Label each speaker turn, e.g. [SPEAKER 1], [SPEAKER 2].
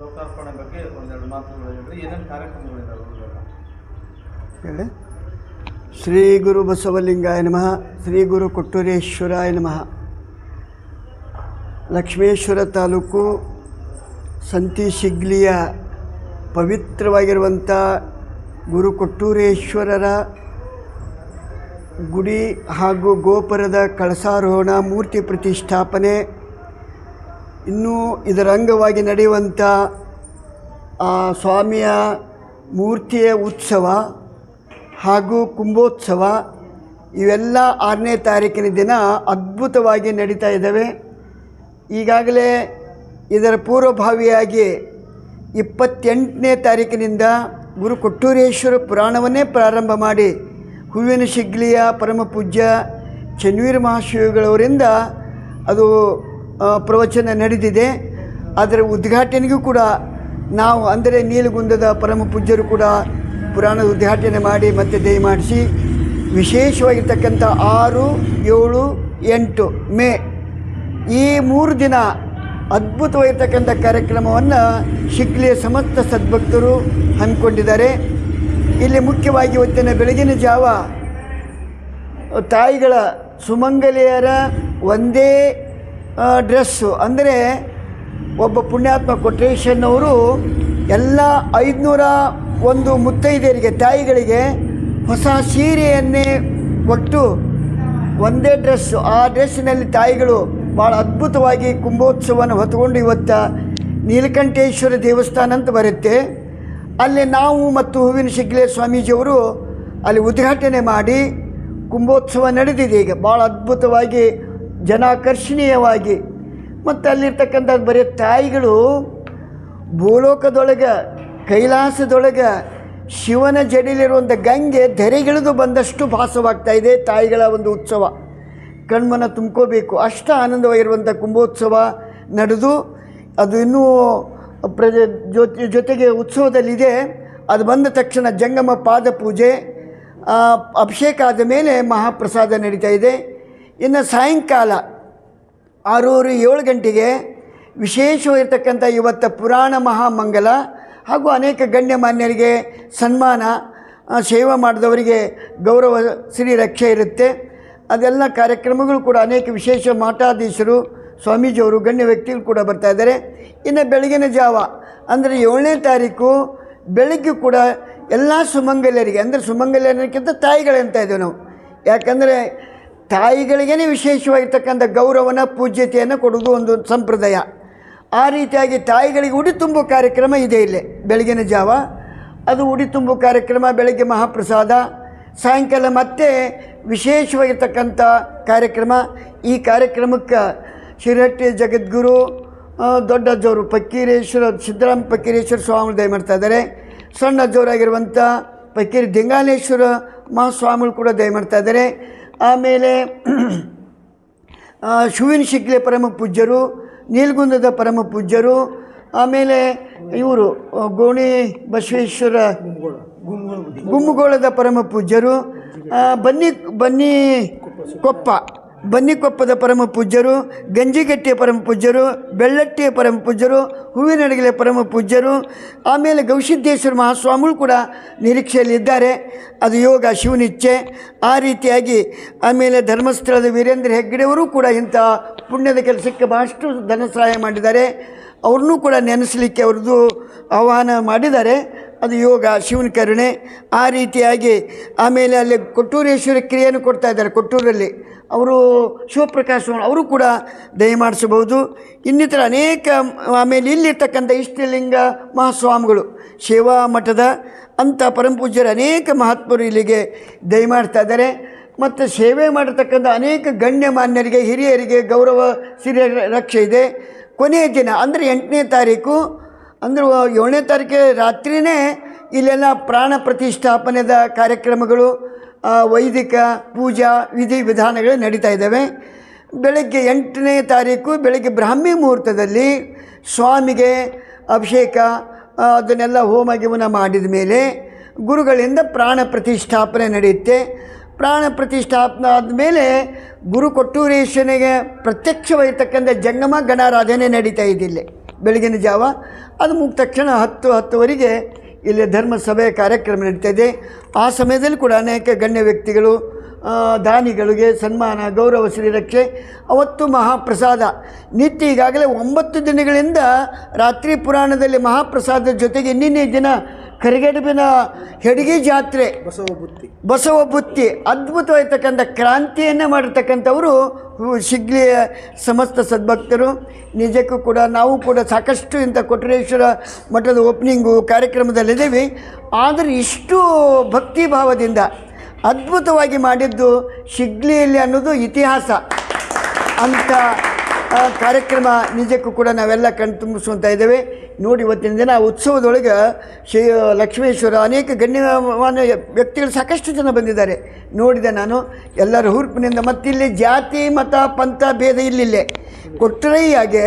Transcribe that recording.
[SPEAKER 1] ಲೋಕಾರ್ಪಣೆ ಬಗ್ಗೆ ಒಂದೆರಡು ಮಾತುಗಳು ಏನೇನು ಕಾರ್ಯಕ್ರಮಗಳಿದ್ದಾವೆ
[SPEAKER 2] ಹೇಳಿ. ಶ್ರೀ ಗುರು ಬಸವಲಿಂಗಾಯ ನಮಃ. ಶ್ರೀ ಗುರು ಕೊಟ್ಟೂರೇಶ್ವರಾಯ ನಮಃ. ಲಕ್ಷ್ಮೇಶ್ವರ ತಾಲೂಕು ಸಂತಿ ಶಿಗ್ಲಿಯ ಪವಿತ್ರವಾಗಿರುವಂಥ ಗುರು ಕೊಟ್ಟೂರೇಶ್ವರರ ಗುಡಿ ಹಾಗೂ ಗೋಪುರದ ಕಳಸಾರೋಹಣ ಮೂರ್ತಿ ಪ್ರತಿಷ್ಠಾಪನೆ ಇನ್ನೂ ಇದರ ಅಂಗವಾಗಿ ನಡೆಯುವಂಥ ಸ್ವಾಮಿಯ ಮೂರ್ತಿಯ ಉತ್ಸವ ಹಾಗೂ ಕುಂಭೋತ್ಸವ ಇವೆಲ್ಲ ಆರನೇ ತಾರೀಕಿನ ದಿನ ಅದ್ಭುತವಾಗಿ ನಡೀತಾ ಇದ್ದಾವೆ. ಈಗಾಗಲೇ ಇದರ ಪೂರ್ವಭಾವಿಯಾಗಿ ಇಪ್ಪತ್ತೆಂಟನೇ ತಾರೀಕಿನಿಂದ ಗುರು ಕೊಟ್ಟೂರೇಶ್ವರ ಪುರಾಣವನ್ನೇ ಪ್ರಾರಂಭ ಮಾಡಿ ಹೂವಿನ ಶಿಗ್ಲಿಯ ಪರಮ ಪೂಜ್ಯ ಚನ್ವೀರ ಮಹಾಶಿವಗಳವರಿಂದ ಅದು ಪ್ರವಚನ ನಡೆದಿದೆ. ಅದರ ಉದ್ಘಾಟನೆಗೂ ಕೂಡ ನಾವು ಅಂದರೆ ನೀಲಗುಂದದ ಪರಮ ಪೂಜ್ಯರು ಕೂಡ ಪುರಾಣದ ಉದ್ಘಾಟನೆ ಮಾಡಿ ಮತ್ತೆ ದಯಮಾಡಿಸಿ ವಿಶೇಷವಾಗಿರ್ತಕ್ಕಂಥ ಆರು, ಏಳು, ಎಂಟು, ಮೇ ಈ ಮೂರು ದಿನ ಅದ್ಭುತವಾಗಿರ್ತಕ್ಕಂಥ ಕಾರ್ಯಕ್ರಮವನ್ನು ಶಿಕ್ಲಿಯ ಸಮಸ್ತ ಸದ್ಭಕ್ತರು ಹಮ್ಮಿಕೊಂಡಿದ್ದಾರೆ. ಇಲ್ಲಿ ಮುಖ್ಯವಾಗಿ ಇವತ್ತಿನ ಬೆಳಗಿನ ಜಾವ ತಾಯಿಗಳ ಸುಮಂಗಲಿಯರ ಒಂದೇ ಡ್ರೆಸ್ಸು ಅಂದರೆ ಒಬ್ಬ ಪುಣ್ಯಾತ್ಮ ಕೊಟ್ರೇಶನ್ ಅವರು ಎಲ್ಲ ಐದುನೂರ ಒಂದು ಮುತ್ತೈದೆಯರಿಗೆ, ತಾಯಿಗಳಿಗೆ ಹೊಸ ಸೀರೆಯನ್ನೇ ಒಟ್ಟು ಒಂದೇ ಡ್ರೆಸ್ಸು ಆ ಡ್ರೆಸ್ಸಿನಲ್ಲಿ ತಾಯಿಗಳು ಭಾಳ ಅದ್ಭುತವಾಗಿ ಕುಂಭೋತ್ಸವವನ್ನು ಹೊತ್ಕೊಂಡು ಇವತ್ತು ನೀಲಕಂಠೇಶ್ವರ ದೇವಸ್ಥಾನ ಅಂತ ಬರುತ್ತೆ. ಅಲ್ಲಿ ನಾವು ಮತ್ತು ಹೂವಿನ ಶಿಗ್ಲೆ ಸ್ವಾಮೀಜಿಯವರು ಅಲ್ಲಿ ಉದ್ಘಾಟನೆ ಮಾಡಿ ಕುಂಭೋತ್ಸವ ನಡೆದಿದೆ ಈಗ. ಭಾಳ ಅದ್ಭುತವಾಗಿ ಜನಾಕರ್ಷಣೀಯವಾಗಿ. ಮತ್ತು ಅಲ್ಲಿರ್ತಕ್ಕಂಥ ಬರೀ ತಾಯಿಗಳು ಭೂಲೋಕದೊಳಗೆ, ಕೈಲಾಸದೊಳಗೆ, ಶಿವನ ಜಡಿಲಿರುವಂಥ ಗಂಗೆ ಧರೆಗಿಳಿದು ಬಂದಷ್ಟು ಭಾಸವಾಗ್ತಾ ಇದೆ ತಾಯಿಗಳ ಒಂದು ಉತ್ಸವ. ಕಣ್ಮನ ತುಂಬ್ಕೋಬೇಕು. ಅಷ್ಟು ಆನಂದವಾಗಿರುವಂಥ ಕುಂಭೋತ್ಸವ ನಡೆದು, ಅದು ಇನ್ನೂ ಪ್ರಜ ಜೊತೆ ಜೊತೆಗೆ ಉತ್ಸವದಲ್ಲಿದೆ. ಅದು ಬಂದ ತಕ್ಷಣ ಜಂಗಮ ಪಾದ ಪೂಜೆ ಅಭಿಷೇಕ ಆದ ಮೇಲೆ ಮಹಾಪ್ರಸಾದ ನಡೀತಾ ಇದೆ. ಇನ್ನು ಸಾಯಂಕಾಲ ಆರೂವರೆ ಏಳು ಗಂಟೆಗೆ ವಿಶೇಷವಾಗಿರ್ತಕ್ಕಂಥ ಇವತ್ತು ಪುರಾಣ ಮಹಾಮಂಗಲ ಹಾಗೂ ಅನೇಕ ಗಣ್ಯಮಾನ್ಯರಿಗೆ ಸನ್ಮಾನ ಆ, ಸೇವೆ ಮಾಡಿದವರಿಗೆ ಗೌರವ ಸಿರಿ ರಕ್ಷೆ ಇರುತ್ತೆ. ಅದೆಲ್ಲ ಕಾರ್ಯಕ್ರಮಗಳು ಕೂಡ ಅನೇಕ ವಿಶೇಷ ಮಠಾಧೀಶರು ಸ್ವಾಮೀಜಿಯವರು ಗಣ್ಯ ವ್ಯಕ್ತಿಗಳು ಕೂಡ ಬರ್ತಾ ಇದ್ದಾರೆ. ಇನ್ನು ಬೆಳಗಿನ ಜಾವ ಅಂದರೆ ಏಳನೇ ತಾರೀಕು ಬೆಳಗ್ಗೆ ಕೂಡ ಎಲ್ಲ ಸುಮಂಗಲ್ಯರಿಗೆ ಅಂದರೆ ಸುಮಂಗಲ್ಯರಿಗಿಂತ ತಾಯಿಗಳಂತ ಇದ್ದೇವೆ ನಾವು. ಯಾಕಂದರೆ ತಾಯಿಗಳಿಗೇ ವಿಶೇಷವಾಗಿರ್ತಕ್ಕಂಥ ಗೌರವನ, ಪೂಜ್ಯತೆಯನ್ನು ಕೊಡುವುದು ಒಂದು ಸಂಪ್ರದಾಯ. ಆ ರೀತಿಯಾಗಿ ತಾಯಿಗಳಿಗೆ ಉಡಿ ತುಂಬು ಕಾರ್ಯಕ್ರಮ ಇದೆ ಇಲ್ಲಿ, ಬೆಳಗಿನ ಜಾವ. ಅದು ಉಡಿ ತುಂಬು ಕಾರ್ಯಕ್ರಮ, ಬೆಳಗ್ಗೆ ಮಹಾಪ್ರಸಾದ, ಸಾಯಂಕಾಲ ಮತ್ತೆ ವಿಶೇಷವಾಗಿರ್ತಕ್ಕಂಥ ಕಾರ್ಯಕ್ರಮ. ಈ ಕಾರ್ಯಕ್ರಮಕ್ಕೆ ಶಿರಹಟ್ಟಿ ಜಗದ್ಗುರು ದೊಡ್ಡಜ್ಜವರು ಪಕ್ಕೀರೇಶ್ವರ ಸಿದ್ದರಾಮ ಪಕ್ಕೀರೇಶ್ವರ ಸ್ವಾಮಿ ದಯ ಮಾಡ್ತಾ ಇದ್ದಾರೆ. ಸಣ್ಣ ಜೋರಾಗಿರುವಂಥ ಪಕ್ಕೀರಿ ದಿಂಗಾಲೇಶ್ವರ ಮಹಾಸ್ವಾಮಿಗಳು ಕೂಡ ದಯ ಮಾಡ್ತಾ ಇದ್ದಾರೆ. ಆಮೇಲೆ ಶುವಿನ್ ಶಿಗ್ಲೆ ಪರಮ ಪೂಜ್ಯರು ನೀಲ್ಗುಂದದ ಪರಮ ಪೂಜ್ಯರು ಆಮೇಲೆ ಇವರು ಗೋಣಿ ಬಸವೇಶ್ವರ ಗುಮ್ಮಗೋಳದ ಪರಮ ಪೂಜ್ಯರು ಬನ್ನಿ ಬನ್ನಿ ಕೊಪ್ಪ. ಬನ್ನಿಕೊಪ್ಪದ ಪರಮ ಪೂಜ್ಯರು, ಗಂಜಿಗಟ್ಟಿಯ ಪರಮ ಪೂಜ್ಯರು, ಬೆಳ್ಳಟ್ಟಿಯ ಪರಮ ಪೂಜ್ಯರು ಹೂವಿನಡಗಲೆ ಪರಮ ಪೂಜ್ಯರು, ಆಮೇಲೆ ಗೌಸಿದ್ದೇಶ್ವರ ಮಹಾಸ್ವಾಮಿಗಳು ಕೂಡ ನಿರೀಕ್ಷೆಯಲ್ಲಿದ್ದಾರೆ. ಅದು ಯೋಗ ಶಿವನಿಚ್ಛೆ. ಆ ರೀತಿಯಾಗಿ ಆಮೇಲೆ ಧರ್ಮಸ್ಥಳದ ವೀರೇಂದ್ರ ಹೆಗ್ಗಡೆಯವರು ಕೂಡ ಇಂಥ ಪುಣ್ಯದ ಕೆಲಸಕ್ಕೆ ಬಹಳಷ್ಟು ಧನ ಸಹಾಯ ಮಾಡಿದ್ದಾರೆ. ಅವ್ರನ್ನೂ ಕೂಡ ನೆನೆಸಲಿಕ್ಕೆ ಅವ್ರದ್ದು ಆಹ್ವಾನ ಮಾಡಿದ್ದಾರೆ. ಅದು ಯೋಗ, ಶಿವನ ಕರುಣೆ, ಆ ರೀತಿಯಾಗಿ ಆಮೇಲೆ ಅಲ್ಲಿ ಕೊಟ್ಟೂರೇಶ್ವರ ಕ್ರಿಯೆಯನ್ನು ಕೊಡ್ತಾ ಇದ್ದಾರೆ ಕೊಟ್ಟೂರಲ್ಲಿ. ಅವರು ಶಿವಪ್ರಕಾಶ್ ಅವರು ಕೂಡ ದಯಮಾಡಿಸಬಹುದು ಇನ್ನಿತರ ಅನೇಕ, ಆಮೇಲೆ ಇಲ್ಲಿರ್ತಕ್ಕಂಥ ಇಷ್ಟಲಿಂಗ ಮಹಾಸ್ವಾಮಿಗಳು, ಸೇವಾ ಮಠದ ಅಂಥ ಪರಮಪೂಜ್ಯರ ಅನೇಕ ಮಹಾತ್ಮರು ಇಲ್ಲಿಗೆ ದಯಮಾಡ್ತಾ ಇದ್ದಾರೆ. ಮತ್ತು ಸೇವೆ ಮಾಡಿರ್ತಕ್ಕಂಥ ಅನೇಕ ಗಣ್ಯಮಾನ್ಯರಿಗೆ ಹಿರಿಯರಿಗೆ ಗೌರವ, ಸಿರಿಯ ರಕ್ಷೆ ಇದೆ. ಕೊನೆಯ ದಿನ, ಅಂದರೆ ಎಂಟನೇ ತಾರೀಕು ಅಂದ್ರೆ ಏಳನೇ ತಾರೀಕು ರಾತ್ರಿಯೇ ಇಲ್ಲೆಲ್ಲ ಪ್ರಾಣ ಪ್ರತಿಷ್ಠಾಪನೆದ ಕಾರ್ಯಕ್ರಮಗಳು ವೈದಿಕ ಪೂಜಾ ವಿಧಿ ವಿಧಾನಗಳು ನಡೀತಾ ಇದ್ದಾವೆ. ಬೆಳಗ್ಗೆ ಎಂಟನೇ ತಾರೀಕು, ಬೆಳಗ್ಗೆ ಬ್ರಾಹ್ಮಿ ಮುಹೂರ್ತದಲ್ಲಿ ಸ್ವಾಮಿಗೆ ಅಭಿಷೇಕ ಅದನ್ನೆಲ್ಲ ಹೋಮ ಗಿಮನ ಮಾಡಿದ ಮೇಲೆ ಗುರುಗಳಿಂದ ಪ್ರಾಣ ಪ್ರತಿಷ್ಠಾಪನೆ ನಡೆಯುತ್ತೆ. ಪ್ರಾಣ ಪ್ರತಿಷ್ಠಾಪನ ಆದಮೇಲೆ ಗುರು ಕೊಟ್ಟೂರೇಶ್ವರನಿಗೆ ಪ್ರತ್ಯಕ್ಷವಾಗಿರ್ತಕ್ಕಂಥ ಜಂಗಮ ಗಣಾರಾಧನೆ ನಡೀತಾ ಇಲ್ಲಿ ಬೆಳಗಿನ ಜಾವ. ಅದು ಮುಗಿದ ತಕ್ಷಣ ಹತ್ತು, ಹತ್ತುವರೆಗೆ ಇಲ್ಲಿ ಧರ್ಮಸಭೆ ಕಾರ್ಯಕ್ರಮ ನಡೀತಾ ಇದೆ. ಆ ಸಮಯದಲ್ಲಿ ಕೂಡ ಅನೇಕ ಗಣ್ಯ ವ್ಯಕ್ತಿಗಳು ದಾನಿಗಳಿಗೆ ಸನ್ಮಾನ, ಗೌರವ ಶ್ರೀರಕ್ಷೆ ಅವತ್ತು ಮಹಾಪ್ರಸಾದ. ನಿತ್ಯ ಈಗಾಗಲೇ ಒಂಬತ್ತು ದಿನಗಳಿಂದ ರಾತ್ರಿ ಪುರಾಣದಲ್ಲಿ ಮಹಾಪ್ರಸಾದದ ಜೊತೆಗೆ ನಿನ್ನೆ ದಿನ ಕರಿಗಡುಬಿನ ಹೆಡಿಗೆ ಜಾತ್ರೆ.
[SPEAKER 1] ಬಸವ ಬುತ್ತಿ
[SPEAKER 2] ಬಸವ ಬುತ್ತಿ ಅದ್ಭುತವಾಗಿರ್ತಕ್ಕಂಥ ಕ್ರಾಂತಿಯನ್ನು ಮಾಡಿರ್ತಕ್ಕಂಥವರು ಶಿಗ್ಲಿಯ ಸಮಸ್ತ ಸದ್ಭಕ್ತರು. ನಿಜಕ್ಕೂ ಕೂಡ ನಾವು ಕೂಡ ಸಾಕಷ್ಟು ಇಂಥ ಕೊಟ್ರೇಶ್ವರ ಮಠದ ಓಪನಿಂಗು ಕಾರ್ಯಕ್ರಮದಲ್ಲಿದ್ದೀವಿ. ಆದರೆ ಇಷ್ಟು ಭಕ್ತಿ ಭಾವದಿಂದ ಅದ್ಭುತವಾಗಿ ಮಾಡಿದ್ದು ಶಿಗ್ಲಿಯಲ್ಲಿ ಅನ್ನೋದು ಇತಿಹಾಸ. ಅಂಥ ಕಾರ್ಯಕ್ರಮ ನಿಜಕ್ಕೂ ಕೂಡ ನಾವೆಲ್ಲ ಕಣ್ತುಂಬಿಸುವಂತ ಇದ್ದೇವೆ. ನೋಡಿ ಇವತ್ತಿನ ದಿನ ಉತ್ಸವದೊಳಗೆ ಶ್ರೀ ಲಕ್ಷ್ಮೇಶ್ವರ ಅನೇಕ ಗಣ್ಯಮಾನ್ಯ ವ್ಯಕ್ತಿಗಳು ಸಾಕಷ್ಟು ಜನ ಬಂದಿದ್ದಾರೆ. ನೋಡಿದೆ ನಾನು, ಎಲ್ಲರ ಹುರುಪಿನಿಂದ ಮತ್ತಿಲ್ಲಿ ಜಾತಿ, ಮತ, ಪಂಥ, ಭೇದ ಇಲ್ಲಿಲ್ಲೇ. ಕೊಟ್ಟರೈಯಾಗೆ